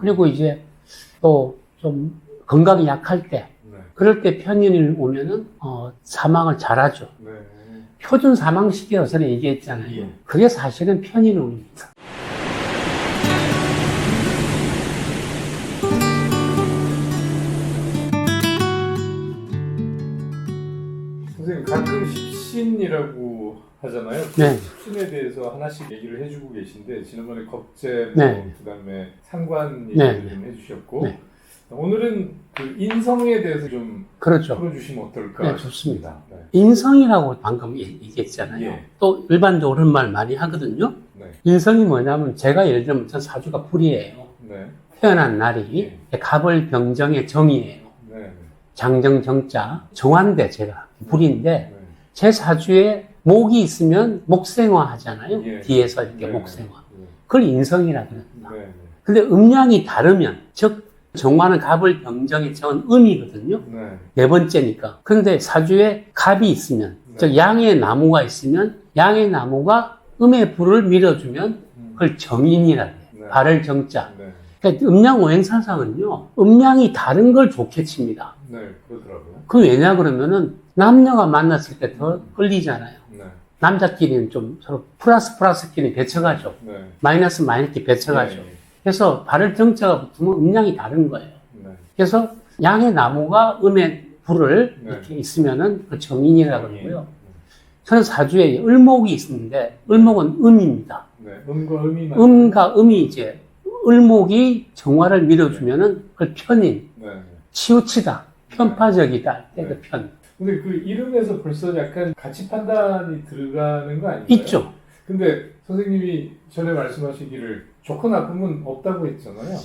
그리고 이제 또 좀 건강이 약할 때, 네. 그럴 때 편인을 오면은, 어, 사망을 잘하죠. 네. 표준 사망 시기라고 전에 얘기했잖아요. 예. 그게 사실은 편인운입니다. 선생님 가끔 십신이라고 하잖아요. 네. 십신에 대해서 하나씩 얘기를 해주고 계신데 지난번에 겁제, 네. 뭐 그다음에 상관 네. 얘기를 좀 해주셨고 네. 오늘은 그 인성에 대해서 좀 그렇죠. 풀어주시면 어떨까? 네, 좋습니다. 네. 인성이라고 방금 얘- 얘기했잖아요. 예. 또 일반적으로 그런 말 많이 하거든요. 네. 인성이 뭐냐면 제가 예를 들면 전 사주가 불이에요. 네. 태어난 날이 갑을 병정의 정이에요. 네. 장정 정자 정화인데 제가 불인데 네. 제 사주에 목이 있으면 목생화 하잖아요. 예. 뒤에서 이렇게 네. 목생화. 네. 그걸 인성이라 그럽니다. 네. 근데 음양이 다르면 즉 정화는 갑을 병정의 정은 음이거든요. 네. 네 번째니까. 그런데 사주에 갑이 있으면, 네. 즉 양의 나무가 있으면 양의 나무가 음의 불을 밀어주면 음. 그걸 정인이라 해요. 네. 발을 정자. 네. 그러니까 음양 오행사상은요, 음양이 다른 걸 좋게 칩니다. 네. 그러더라고요. 그 왜냐 그러면은 남녀가 만났을 때 더 끌리잖아요. 네. 남자끼리는 좀 서로 플러스 플러스끼리 배쳐가죠. 네. 마이너스 마이너스 배쳐가죠. 네. 그래서 발을 정자가 붙으면 음양이 다른 거예요. 네. 그래서 양의 나무가 음의 불을 네. 이렇게 있으면은 그 정인이라고 네. 그러고요. 저는 사주에 을목이 있는데 을목은 음입니다. 네. 음과 음이만. 음과 음이 이제 을목이 정화를 밀어주면은 그 편인, 네. 치우치다, 편파적이다. 그 편. 근데 그 이름에서 벌써 약간 가치 판단이 들어가는 거 아닌가요? 있죠. 근데 선생님이 전에 말씀하시기를 좋고 나쁨은 없다고 했잖아요.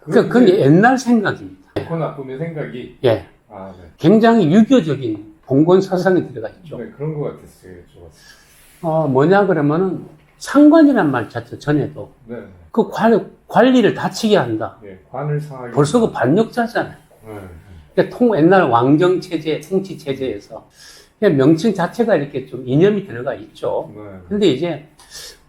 그, 그건 옛날 생각입니다. 좋고 나쁨의 생각이 예. 아 네. 굉장히 유교적인 봉건 사상이 들어가 있죠. 네 그런 것 같았어요. 좋았어요. 어, 뭐냐 그러면은 상관이란 말 자체 전에도 네. 그 관, 관리를 다치게 한다. 네. 관을 상하게. 벌써 그 반역자잖아요. 네. 그러니까 통, 옛날 왕정 체제, 통치 체제에서 그냥 명칭 자체가 이렇게 좀 이념이 들어가 있죠. 네. 근데 이제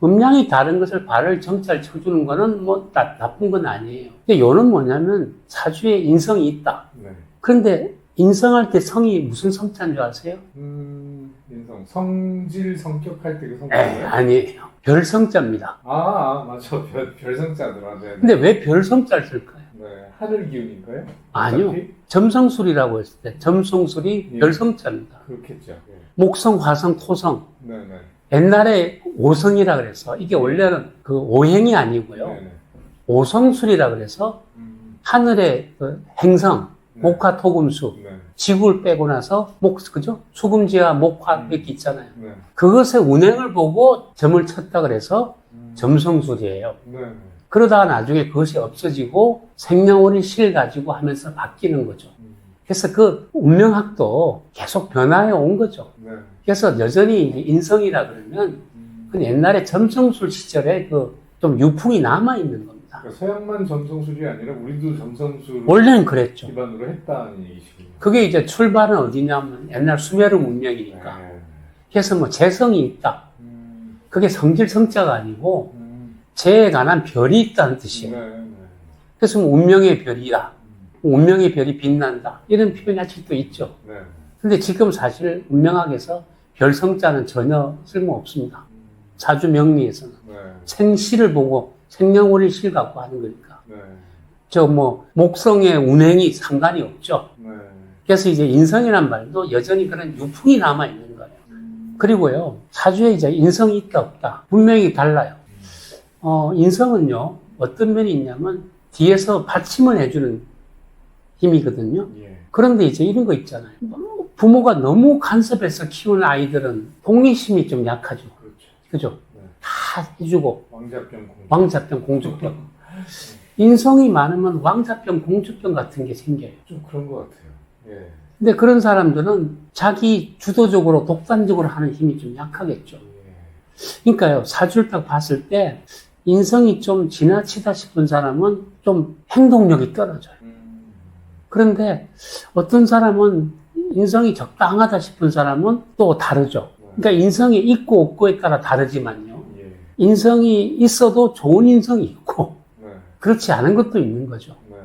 음량이 다른 것을 발을 정찰 쳐주는 거는 뭐 나, 나쁜 건 아니에요. 근데 요는 뭐냐면 사주에 인성이 있다. 네. 그런데 인성할 때 성이 무슨 성자인 줄 아세요? 음 인성 성질 성격할 때그에 성격이요? 아니에요. 별성자입니다. 아, 아 맞아 별 별성자더라. 네. 근데 왜 별성자를 쓸까요? 네. 하늘 기운인가요? 아니요. 어차피? 점성술이라고 했을 때 점성술이 예. 별성자입니다. 그렇겠죠. 네. 목성, 화성, 토성. 네. 네. 옛날에 오성이라 그래서 이게 원래는 그 오행이 아니고요. 네. 네. 오성술이라 그래서 음, 하늘의 그 행성, 네. 목화, 토금수, 네. 지구를 빼고 나서 목, 그죠? 수금지와 목화 음. 이렇게 있잖아요. 네. 그것의 운행을 보고 점을 쳤다 그래서 음, 점성술이에요. 네. 그러다가 나중에 그것이 없어지고 생명운이 실 가지고 하면서 바뀌는 거죠. 음, 그래서 그 운명학도 계속 변화해 온 거죠. 네. 그래서 여전히 인성이라 그러면 음, 그 옛날에 점성술 시절에 그 좀 유풍이 남아 있는 겁니다. 그러니까 서양만 점성술이 아니라 우리도 점성술을 원래는 그랬죠. 기반으로 했다는 얘기시군요. 그게 이제 출발은 어디냐면 옛날 수메르 문명이니까. 네. 그래서 뭐 재성이 있다. 음, 그게 성질 성자가 아니고 음, 재에 관한 별이 있다는 네. 뜻이에요. 네. 그래서 뭐 운명의 별이다. 음, 운명의 별이 빛난다. 이런 표현이 아직도 있죠. 네. 근데 지금 사실 운명학에서 별성자는 전혀 쓸모없습니다. 음, 사주 명리에서는. 네. 생시를 보고 생년월일 실 갖고 하는 거니까. 네. 저뭐 목성의 운행이 상관이 없죠. 네. 그래서 이제 인성이란 말도 여전히 그런 유풍이 남아 있는 거예요. 음, 그리고요 사주에 이제 인성이 있다 없다 분명히 달라요. 어 인성은요 어떤 면이 있냐면 뒤에서 받침을 해주는 힘이거든요. 예. 그런데 이제 이런 거 있잖아요. 부모가 너무 간섭해서 키우는 아이들은 독립심이 좀 약하죠. 그렇죠. 그죠? 네. 다 해주고 왕자병 공. 왕자병, 공주병. 인성이 많으면 왕자병, 공주병 같은 게 생겨요. 좀 그런 것 같아요. 예. 근데 그런 사람들은 자기 주도적으로 독단적으로 하는 힘이 좀 약하겠죠. 예. 그러니까요, 사주를 딱 봤을 때 인성이 좀 지나치다 싶은 사람은 좀 행동력이 떨어져요. 음, 그런데 어떤 사람은 인성이 적당하다 싶은 사람은 또 다르죠. 그러니까 인성이 있고 없고에 따라 다르지만요. 예. 인성이 있어도 좋은 인성이 있고 네. 그렇지 않은 것도 있는 거죠. 네.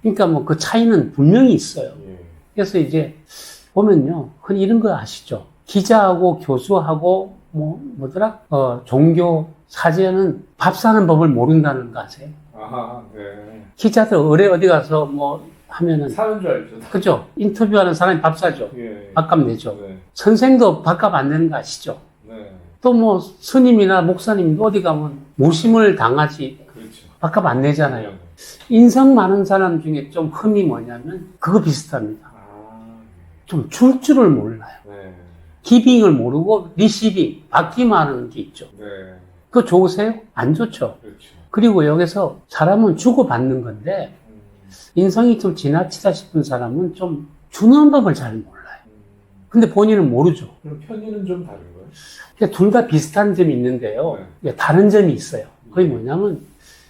그러니까 뭐 그 차이는 분명히 있어요. 예. 그래서 이제 보면요. 흔히 이런 거 아시죠? 기자하고 교수하고 뭐 뭐더라? 어, 종교 사제는 밥 사는 법을 모른다는 거 아세요? 아하, 네. 기자들 의뢰 어디 가서 뭐 하면은 사는 줄 알죠. 그죠? 인터뷰하는 사람이 밥 사죠. 예. 밥값 내죠. 네. 선생도 밥값 안 내는 거 아시죠? 네. 또 뭐 스님이나 목사님도 어디 가면 모심을 당하지 그렇죠. 밥값 안 내잖아요. 네. 인성 많은 사람 중에 좀 흠이 뭐냐면 그거 비슷합니다. 아, 좀줄 줄을 몰라요. 네. 기빙을 모르고 리시빙, 받기만 하는 게 있죠. 네. 그거 좋으세요? 안 좋죠. 그렇죠. 그리고 여기서 사람은 주고받는 건데 음, 인성이 좀 지나치다 싶은 사람은 좀 주는 법을 잘 몰라요. 음. 근데 본인은 모르죠. 그럼 편의는 좀 다른 거예요? 둘 다 비슷한 점이 있는데요. 네. 이게 다른 점이 있어요. 그게 뭐냐면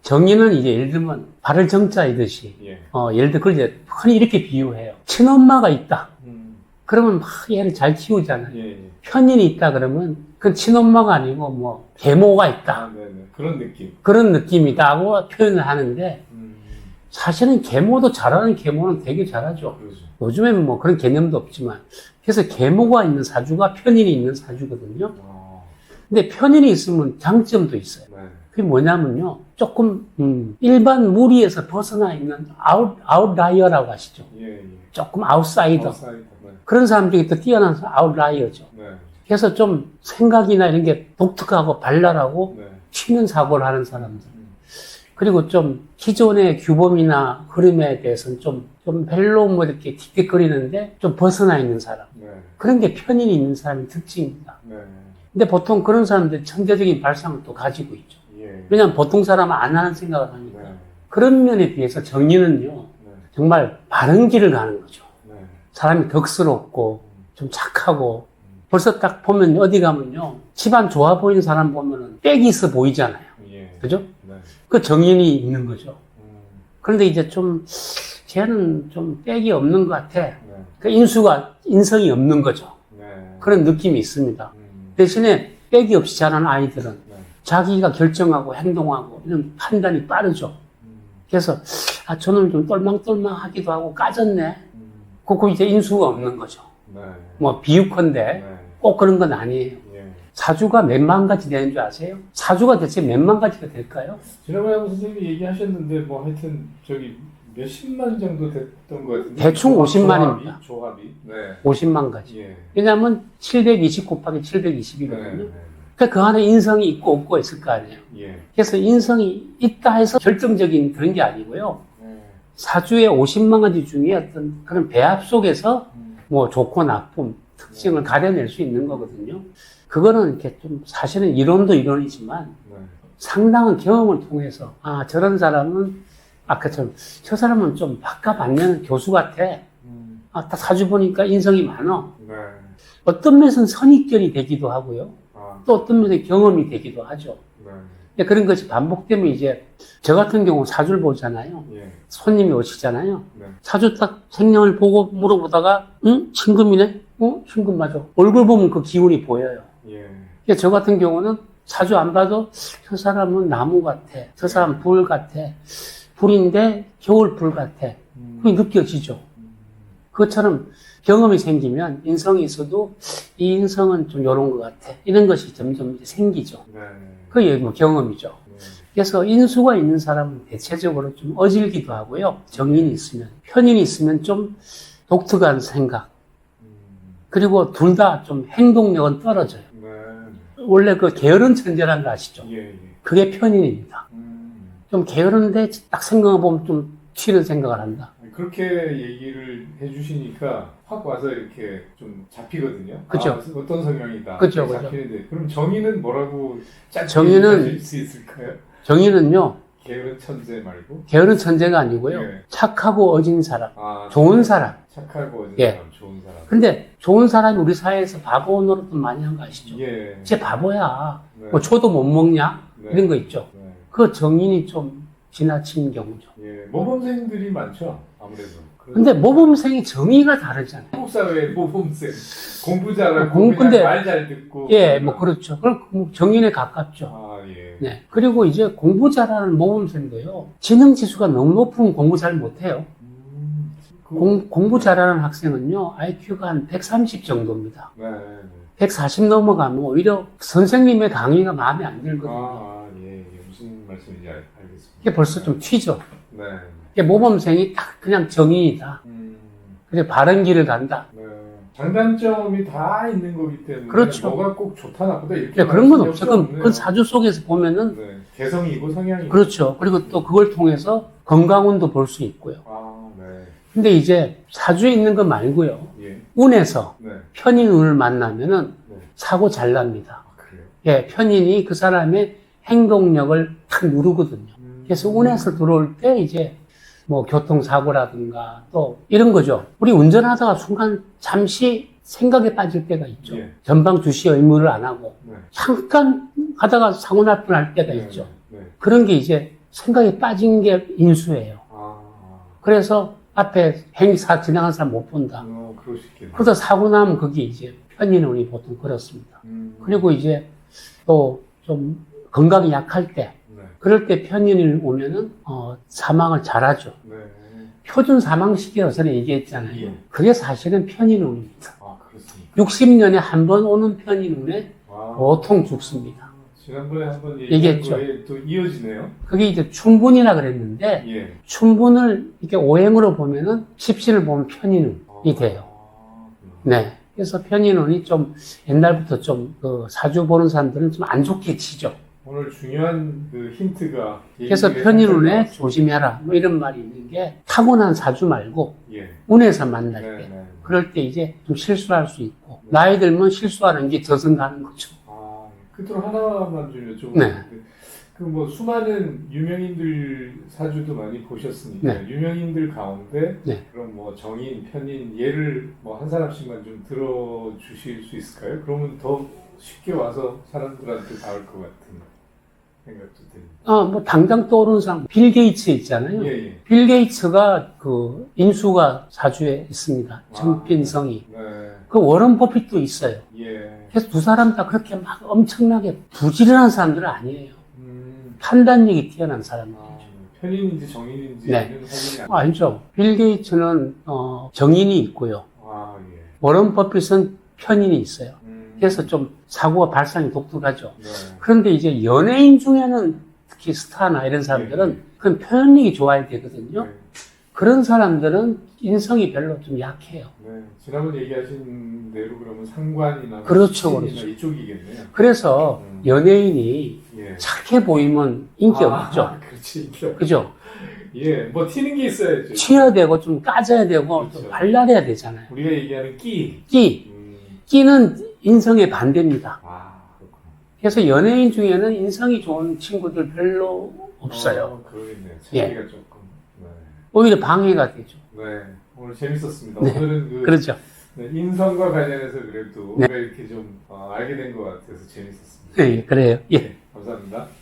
정의는 이제 예를 들면 발을 정자이듯이 예. 어, 예를 들어 그걸 이제 흔히 이렇게 비유해요. 친엄마가 있다. 음, 그러면 막 얘를 잘 키우잖아요. 예, 예. 편인이 있다 그러면 그건 친엄마가 아니고 뭐 계모가 있다. 아, 네네. 그런 느낌. 그런 느낌이다고 표현을 하는데 음, 사실은 계모도 잘하는 계모는 되게 잘하죠. 그렇죠. 요즘에는 뭐 그런 개념도 없지만 그래서 계모가 있는 사주가 편인이 있는 사주거든요. 아, 근데 편인이 있으면 장점도 있어요. 네. 그게 뭐냐면요. 조금 음, 일반 무리에서 벗어나 있는 아웃, 아웃라이어라고 하시죠. 예, 예. 조금 아웃사이더. 아웃사이더. 네. 그런 사람 중에 또 뛰어난 아웃라이어죠. 네. 그래서 좀 생각이나 이런 게 독특하고 발랄하고 네. 튀는 사고를 하는 사람들. 음, 그리고 좀 기존의 규범이나 흐름에 대해서는 좀, 좀 별로 뭐 이렇게 틱틱거리는데 좀 벗어나 있는 사람. 네. 그런 게 편인이 있는 사람의 특징입니다. 네. 근데 보통 그런 사람들 천재적인 발상을 또 가지고 있죠. 예. 왜냐하면 보통 사람은 안 하는 생각을 하니까. 네. 그런 면에 비해서 정의는요, 네. 정말 바른 길을 가는 거죠. 네. 사람이 덕스럽고 음, 좀 착하고 벌써 딱 보면 어디 가면요, 집안 좋아 보이는 사람 보면은 빽이 있어 보이잖아요. 예. 그죠? 네. 그 정인이 있는 거죠. 음, 그런데 이제 좀, 쟤는 좀 빽이 없는 것 같아. 네. 그 인수가, 인성이 없는 거죠. 네. 그런 느낌이 있습니다. 음, 대신에 빽이 없이 자란 아이들은 네. 자기가 결정하고 행동하고 이런 판단이 빠르죠. 음, 그래서, 아, 저는 좀 똘망똘망하기도 하고 까졌네. 음, 그거 이제 인수가 없는 거죠. 네. 뭐 비유컨대 네. 꼭 그런 건 아니에요. 예. 사주가 몇만 가지 되는 줄 아세요? 사주가 대체 몇만 가지가 될까요? 지난번에 선생님이 얘기하셨는데 뭐 하여튼 저기 몇십만 정도 됐던 것 같은데 대충 조합- 50만 입니다. 조합이, 조합이 네 50만 가지. 예. 왜냐하면 720 곱하기 네. 720이거든요. 네. 그러니까 그 안에 인성이 있고 없고 있을 거 아니에요. 예. 그래서 인성이 있다 해서 결정적인 그런 게 아니고요. 네. 사주의 50만 가지 중에 어떤 그런 배합 속에서 음, 뭐 좋고 나쁨 특징을 가려낼 수 있는 거거든요. 그거는 이렇게 좀 사실은 이론도 이론이지만 네. 상당한 경험을 통해서 아 저런 사람은 아까처럼 저 사람은 좀 내는 교수 같아. 음, 아, 딱 사주 보니까 인성이 많어. 네. 어떤 면에서는 선입견이 되기도 하고요. 아, 또 어떤 면에 경험이 되기도 하죠. 그런 것이 반복되면 이제 저 같은 경우 사주를 보잖아요. 예. 손님이 오시잖아요. 네. 사주 딱 생년을 보고 물어보다가 응? 신금이네? 어? 신금 맞아. 얼굴 보면 그 기운이 보여요. 예. 근데 저 같은 경우는 사주 안 봐도 저 사람은 나무 같아. 저 사람 불 같아. 불인데 겨울 불 같아. 음, 그게 느껴지죠. 음, 그것처럼 경험이 생기면 인성이 있어도 이 인성은 좀 이런 것 같아. 이런 것이 점점 이제 생기죠. 네. 그게 뭐 경험이죠. 네. 그래서 인수가 있는 사람은 대체적으로 좀 어질기도 하고요. 정인이 있으면. 편인이 있으면 좀 독특한 생각. 음, 그리고 둘 다 좀 행동력은 떨어져요. 네. 원래 그 게으른 천재라는 거 아시죠? 예, 예. 그게 편인입니다. 음, 좀 게으른데 딱 생각해보면 좀 튀는 생각을 한다. 그렇게 얘기를 해주시니까 확 와서 이렇게 좀 잡히거든요. 그죠. 아, 어떤 성향이다. 이렇게 그죠. 잡히는데 그럼 정의는 뭐라고 짧게 정의는- 얘기하실 수 있을까요? 정인은요, 게으른 천재 말고. 게으른 천재가 아니고요. 예. 착하고 어진 사람, 아, 좋은 사람. 착하고 어진 예. 사람, 좋은 사람. 근데 좋은 사람이 우리 사회에서 바보 노릇도 많이 한 거 아시죠? 예. 쟤 바보야. 네. 뭐 초도 못 먹냐? 네. 이런 거 있죠. 네. 그 정인이 좀 지나친 경우죠. 예, 모범생들이 많죠. 아무래도. 근데 모범생의 정의가 다르잖아요. 한국 사회의 모범생 공부 잘하고 공- 근데- 말잘 듣고 예, 뭐 그렇죠. 그럼 뭐 정인에 가깝죠. 아 예. 네. 그리고 이제 공부 잘하는 모범생도요. 지능 지수가 너무 높으면 공부 잘 못해요. 음, 그, 공, 공부 잘하는 학생은요, IQ가 한 130 정도입니다. 네, 네. 140 넘어가면 오히려 선생님의 강의가 마음에 안 들거든요. 아. 무슨 말씀인지 알, 알겠습니다. 이게 벌써 좀 튀죠. 네. 이게 모범생이 딱 그냥 정의이다. 음, 그래 바른 길을 간다. 네. 장단점이 다 있는 거기 때문에 그렇죠. 뭐가 꼭 좋다 나쁘다 이렇게 네, 그런 건 말씀드릴 없죠. 수 그건, 없네요. 그건 사주 속에서 보면은 네. 개성이고 성향이고 그렇죠. 그리고 또 그걸 통해서 건강운도 볼 수 있고요. 아, 네. 근데 이제 사주에 있는 거 말고요. 예. 운에서 네. 편인 운을 만나면은 네. 사고 잘 납니다. 아, 그래요. 예, 편인이 그 사람의 행동력을 탁 누르거든요. 음. 그래서 운에서 들어올 때 이제 뭐 교통사고라든가 또 이런 거죠. 우리 운전하다가 순간 잠시 생각에 빠질 때가 있죠. 예. 전방 주시 의무를 안 하고 네. 잠깐 하다가 사고 날 뻔할 때가 있죠. 네. 네. 그런 게 이제 생각에 빠진 게 인수예요. 아, 그래서 앞에 행사 지나간 사람 못 본다. 어. 그러다 사고 나면 그게 이제 편인운이 보통 그렇습니다. 음. 그리고 이제 또 좀 건강이 약할 때 네. 그럴 때 편인이 오면은 어, 사망을 잘하죠. 네. 표준 사망 시기라고 전에 얘기했잖아요. 예. 그게 사실은 편인운입니다. 아, 그렇습니까? 60년에 한 번 오는 편인운에 와. 보통 죽습니다. 지난번에 한번 얘기했죠. 또 이어지네요. 그게 이제 춘분이라 그랬는데 예. 춘분을 이렇게 오행으로 보면은 십신을 보면 편인운이 돼요. 아, 네. 그래서 편인운이 좀 옛날부터 좀 그 사주 보는 사람들은 좀 안 좋게 치죠. 오늘 중요한 그 힌트가 그래서 해주셔서- 조심해라. 뭐 이런 말이 있는 게 타고난 사주 말고 예. 운에서 만날 네, 때. 네. 그럴 때 이제 좀 실수할 수 있고 나이 들면 실수하는 게 저승가는 거죠. 아, 끝으로 하나만 좀 여쭤보고 네. 그뭐 수많은 유명인들 사주도 많이 보셨으니까 네. 유명인들 가운데 네. 그럼 뭐 정인, 편인 예를 뭐 한 사람씩만 좀 들어 주실 수 있을까요? 그러면 더 쉽게 와서 사람들한테 닿을 것 같은 생각도 듭니다. 어, 뭐 당장 떠오르는 사람 빌 게이츠 있잖아요. 예, 예. 빌 게이츠가 그 인수가 사주에 있습니다. 정빈성이. 네. 그 워런 버핏도 있어요. 예. 그래서 두 사람 다 그렇게 막 엄청나게 부지런한 사람들은 아니에요. 음. 판단력이 뛰어난 사람들. 아, 편인인지 정인인지 네. 확인이 안 어, 알죠? 빌 게이츠는 어, 정인이 있고요. 아, 예. 워런 버핏은 편인이 있어요. 음. 그래서 좀 사고가 발상이 독특하죠. 네. 그런데 이제 연예인 중에는 특히 스타나 이런 사람들은 네. 그런 표현력이 좋아야 되거든요. 네. 그런 사람들은 인성이 별로 좀 약해요. 네. 지난번 얘기하신 대로 그러면 상관이나 그렇죠, 그렇죠. 이쪽이겠네요. 그래서 음. 연예인이 예. 착해 보이면 인기 아, 없죠. 그렇지. 인기 없- 그죠? 예, 뭐 튀는 게 있어야죠. 튀어야 되고 좀 까져야 되고 그렇죠. 좀 발랄해야 되잖아요. 우리가 얘기하는 끼. 끼. 음. 끼는 인성의 반대입니다. 아. 그래서 연예인 중에는 인성이 좋은 친구들 별로 없어요. 어, 그러겠네요. 예. 조금. 네. 오히려 방해가 되죠. 네. 오늘 재밌었습니다. 네. 오늘은 그 그렇죠. 네, 인성과 관련해서 그래도 네. 이렇게 좀 어, 알게 된 것 같아서 재밌었습니다. 네, 그래요. 예. 네, 감사합니다.